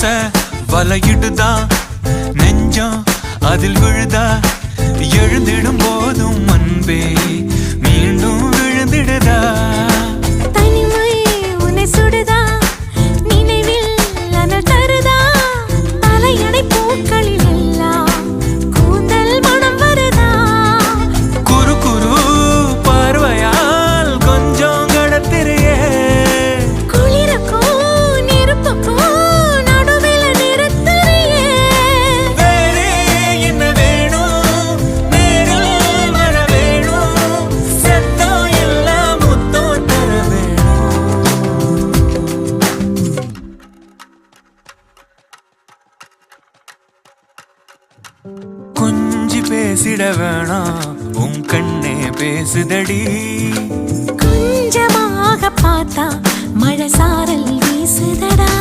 ஆசை வலையிடுதா? நெஞ்சம் அதில் விழுதா? கொஞ்சி பேசிட வேணாம். உன் கண்ணே பேசுதடி. கொஞ்சமாக பார்த்தா மழை சாரல் வீசுதடா.